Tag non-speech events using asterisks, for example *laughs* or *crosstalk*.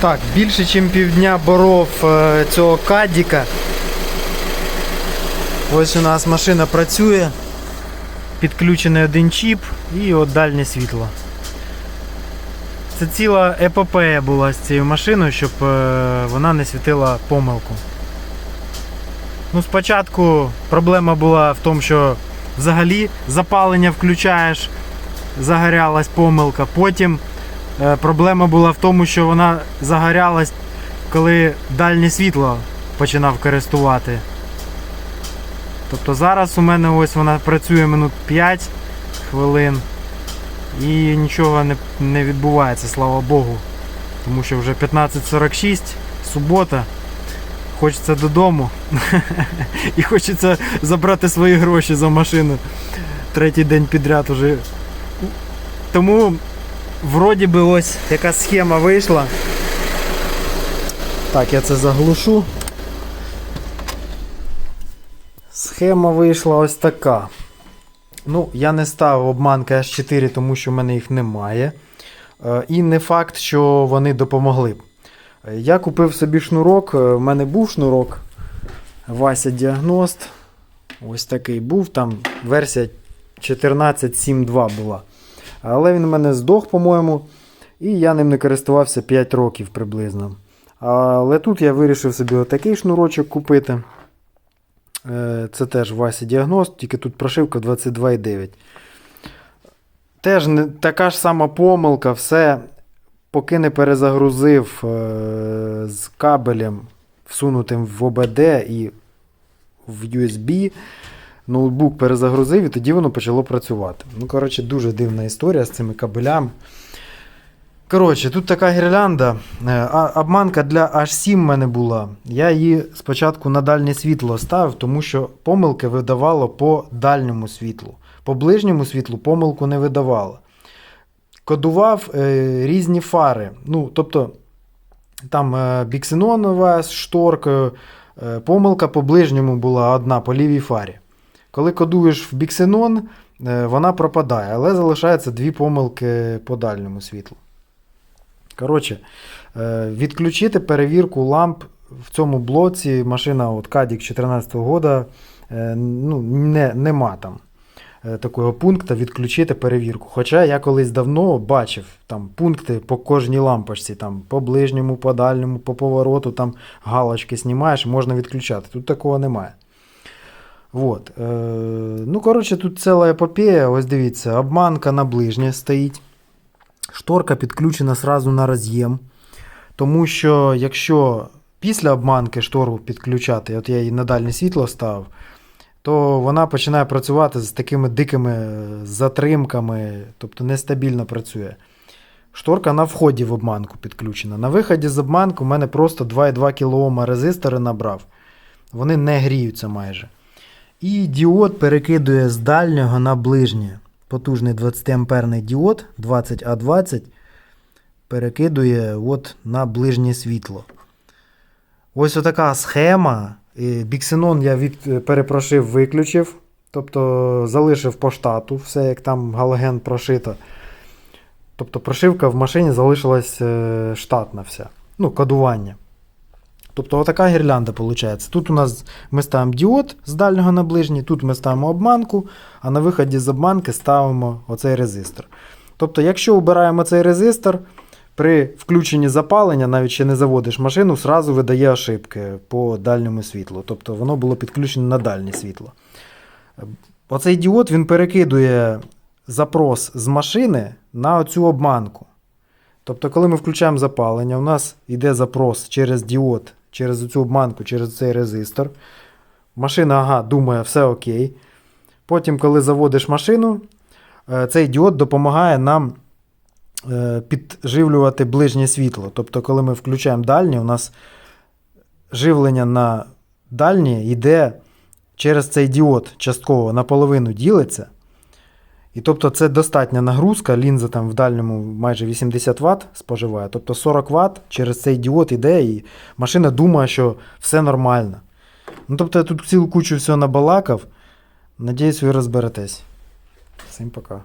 Так, більше ніж півдня боров е, цього кадіка. Ось у нас машина працює. Підключений один чіп і от дальнє світло. Це ціла епопея була з цією машиною, щоб е, вона не світила помилку. Ну, спочатку проблема була в тому, що взагалі запалення включаєш, загорялась помилка. Потім проблема була в тому, що вона загорялась, коли дальнє світло починав користувати. Тобто зараз у мене ось вона працює минут 5 хвилин і нічого не, не відбувається, слава Богу. Тому що вже 15.46, субота. Хочеться додому. *laughs* І хочеться забрати свої гроші за машину. Третій день підряд уже. Тому вроді би ось яка схема вийшла. Так, я це заглушу. Схема вийшла ось така. Ну, я не ставив обманки H4, тому що в мене їх немає. Е, І не факт, що вони допомогли б. Я купив собі шнурок, е, в мене був шнурок Вася Діагност. Ось такий був, там версія 14.7.2 була. Але він у мене здох, по-моєму, і я ним не користувався 5 років приблизно. Але тут я вирішив собі отакий шнурочок купити. Е, Це теж Вася Діагност, тільки тут прошивка 22,9. Теж не, така ж сама помилка, все, поки не перезагрузив е, з кабелем, всунутим в ОБД і в USB. Ноутбук перезагрузив і тоді воно почало працювати. Ну, коротше, дуже дивна історія з цими кабелями. Коротше, тут така гірлянда. Е, Обманка для H7 в мене була. Я її спочатку на дальнє світло ставив, тому що помилки видавало по дальньому світлу. По ближньому світлу помилку не видавало. Кодував е, різні фари. Ну, тобто, там е, біксенонова з шторкою. Е, помилка по ближньому була одна по лівій фарі. Коли кодуєш в біксенон, е, вона пропадає, але залишається дві помилки по дальньому світлу. Коротше, е, відключити перевірку ламп в цьому блоці. Машина от Кадік 14 года е, ну, не, нема там такого пункту відключити перевірку. Хоча я колись давно бачив там пункти по кожній лампочці, там по ближньому, по дальньому, по повороту, там галочки знімаєш, можна відключати. Тут такого немає. Вот. Е, ну, коротше, тут ціла епопея. Ось дивіться, обманка на ближнє стоїть. Шторка підключена сразу на роз'єм. Тому що якщо після обманки штору підключати, от я її на дальнє світло ставив, то вона починає працювати з такими дикими е, затримками, тобто нестабільно працює. Шторка на вході в обманку підключена. На виході з обманку в мене просто 2,2 кОм резистори набрав. Вони не гріються майже. І діод перекидує з дальнього на ближнє. Потужний 20 амперний діод 20А20 перекидує от на ближнє світло. Ось така схема. Біксенон я від, перепрошив, виключив. Тобто залишив по штату, все як там галоген прошито. Тобто прошивка в машині залишилась е, штатна вся. Ну, кодування. Тобто отака гірлянда виходить. Тут у нас ми ставимо діод з дальнього на ближній, тут ми ставимо обманку, а на виході з обманки ставимо оцей резистор. Тобто, якщо обираємо цей резистор, при включенні запалення, навіть ще не заводиш машину, сразу видає ошибки по дальньому світлу. Тобто воно було підключено на дальнє світло. Оцей діод він перекидує запрос з машини на оцю обманку. Тобто, коли ми включаємо запалення, у нас йде запрос через діод, через цю обманку, через цей резистор. Машина, ага, думає, все окей. Потім, коли заводиш машину, е, цей діод допомагає нам е, підживлювати ближнє світло. Тобто, коли ми включаємо дальнє, у нас живлення на дальнє йде через цей діод частково наполовину ділиться. І тобто це достатня нагрузка, лінза там в дальньому майже 80 Вт споживає, тобто 40 Вт через цей діод іде, і машина думає, що все нормально. Ну, тобто я тут цілу кучу всього набалакав. Надіюсь, ви розберетесь. Всім пока.